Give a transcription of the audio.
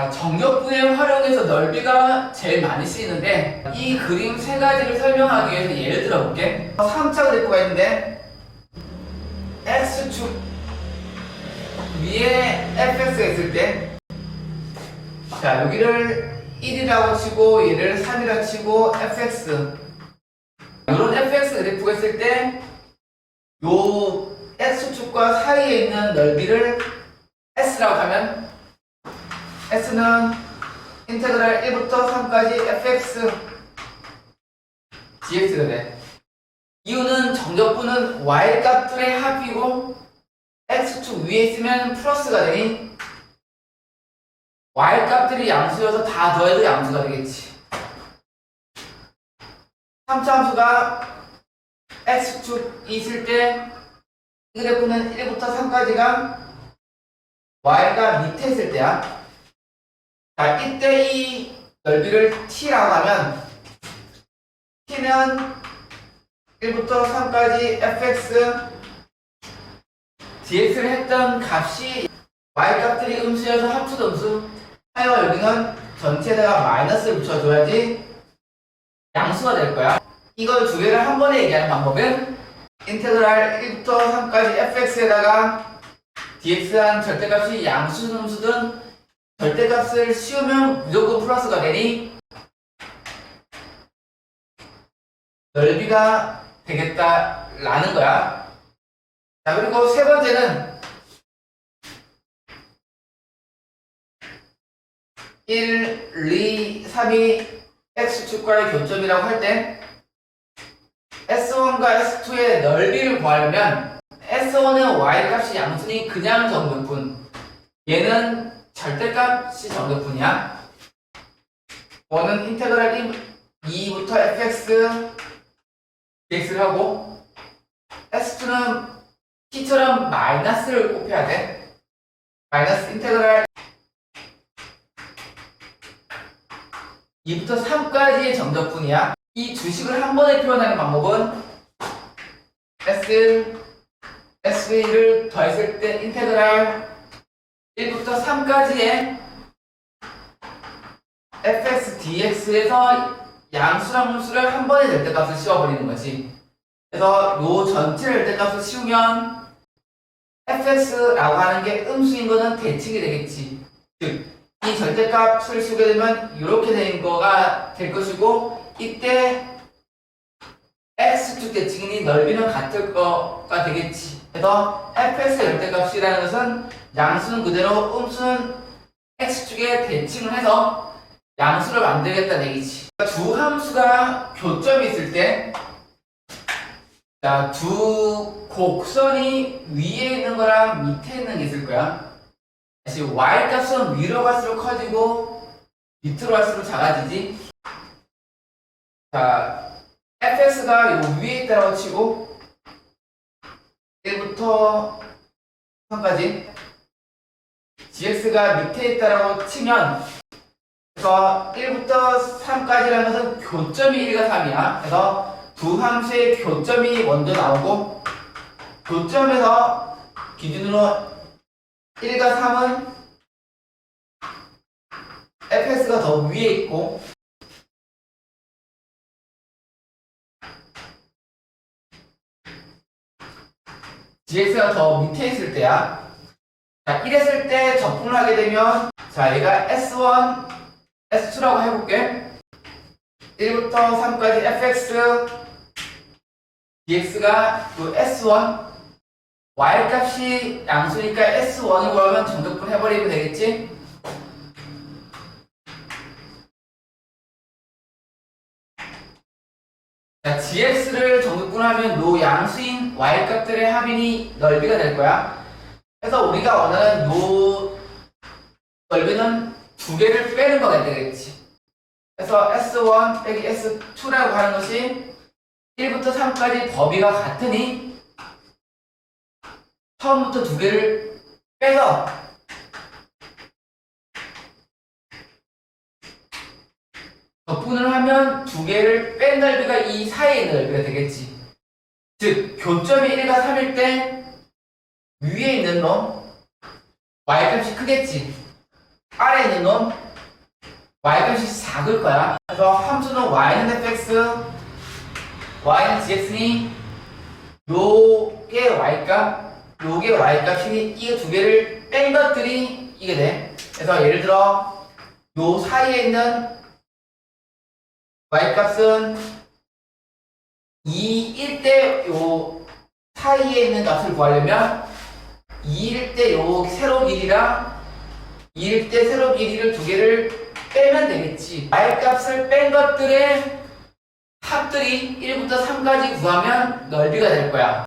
자, 정적분의 활용에서 넓이가 제일 많이 쓰이는데 이 그림 세 가지를 설명하기 위해서 예를 들어 볼게. 3차 그래프가 있는데 X축 위에 fx가 있을 때 자, 여기를 1이라고 치고 얘를 3이라고 치고 fx 이런 fx 그래프가 있을 때 요 x축과 사이에 있는 넓이를 s라고 하면 s는 인테그랄 1부터 3까지 fx dx가 돼 이유는 정적분은 y 값들의 합이고 x축 위에 있으면 플러스가 되니 y 값들이 양수여서 다 더해도 양수가 되겠지. 3차 함수가 x축이 있을 때 그래프는 1부터 3까지가 y가 밑에 있을 때야 자 이때 이 넓이를 t라고 하면 t는 1부터 3까지 fx dx를 했던 값이 y 값들이 음수여서 합수도 음수. 하여 여기는 전체에다가 마이너스를 붙여줘야지 양수가 될 거야. 이걸 두 개를 한 번에 얘기하는 방법은 인테그랄 1부터 3까지 fx에다가 dx한 절대값이 양수든 음수든 절대값을 씌우면 무조건 플러스가 되니 넓이가 되겠다라는 거야. 자 그리고 세 번째는 1, 2, 3이 x축과의 교점이라고 할 때 S1과 S2의 넓이를 구하려면 S1은 Y값이 양수니 그냥 정근뿐 얘는 절대값이 정근뿐이야. 1은 인테그랄 2부터 fx dx를 하고 S2는 t처럼 마이너스를 곱해야 돼. 마이너스 인테그랄 2부터 3까지의 정적분이야. 이 주식을 한 번에 표현하는 방법은 S1, S2를 더했을 때 인테그랄 1부터 3까지의 fx dx에서 양수랑 물수를 한 번에 절대값을 씌워버리는 거지. 그래서 요 전체를 절대값을 씌우면 fx라고 하는 게 음수인 거는 대칭이 되겠지. 즉, 이 절대값을 쓰게 되면 이렇게 된 거가 될 것이고 이때 x축 대칭이니 넓이는 같을 거가 되겠지. 그래서 fx의 절대값이라는 것은 양수는 그대로 음수는 x축에 대칭을 해서 양수를 만들겠다는 얘기지. 두 함수가 교점이 있을 때, 자, 두 곡선이 위에 있는 거랑 밑에 있는 게 있을 거야. 다시 y 값은 위로 갈수록 커지고 밑으로 갈수록 작아지지. 자, fx가 요 위에 있다고 치고 1부터 3까지 gx가 밑에 있다고 치면 그래서 1부터 3까지라는 것은 교점이 1과 3이야. 그래서 두 함수의 교점이 먼저 나오고 교점에서 기준으로 1과 3은 fx가 더 위에 있고 gx가 더 밑에 있을 때야. 자, 이랬을 때 적분을 하게 되면 자, 얘가 s1, s2라고 해볼게. 1부터 3까지 fx dx가 그 s1 y 값이 양수니까 S1을 구하면 정적분 해버리면 되겠지? 자, gx를 정적분하면 요 양수인 y 값들의 합인이 넓이가 될 거야. 그래서 우리가 원하는 요 넓이는 두 개를 빼는 거가 되겠지. 그래서 S1 빼기 S2라고 하는 것이 1부터 3까지 범위가 같으니 처음부터 두 개를 빼서 적분을 하면 두 개를 뺀 넓이가 이 있는 넓이가 되겠지. 즉, 교점이 1과 3일 때 위에 있는 놈 y값이 크겠지. 아래에 있는 놈 y값이 작을 거야. 그래서 함수는 y는 fx, y는 gx니 요게 y값, 요게 y값이니 이게 두 개를 뺀 것들이 이게 돼. 그래서 예를 들어 요 사이에 있는 y값은 2일 때요 사이에 있는 값을 구하려면 2일 때 요 세로 길이랑 2일 때 세로 길이를 두 개를 빼면 되겠지. y값을 뺀 것들의 합들이 1부터 3까지 구하면 넓이가 될 거야.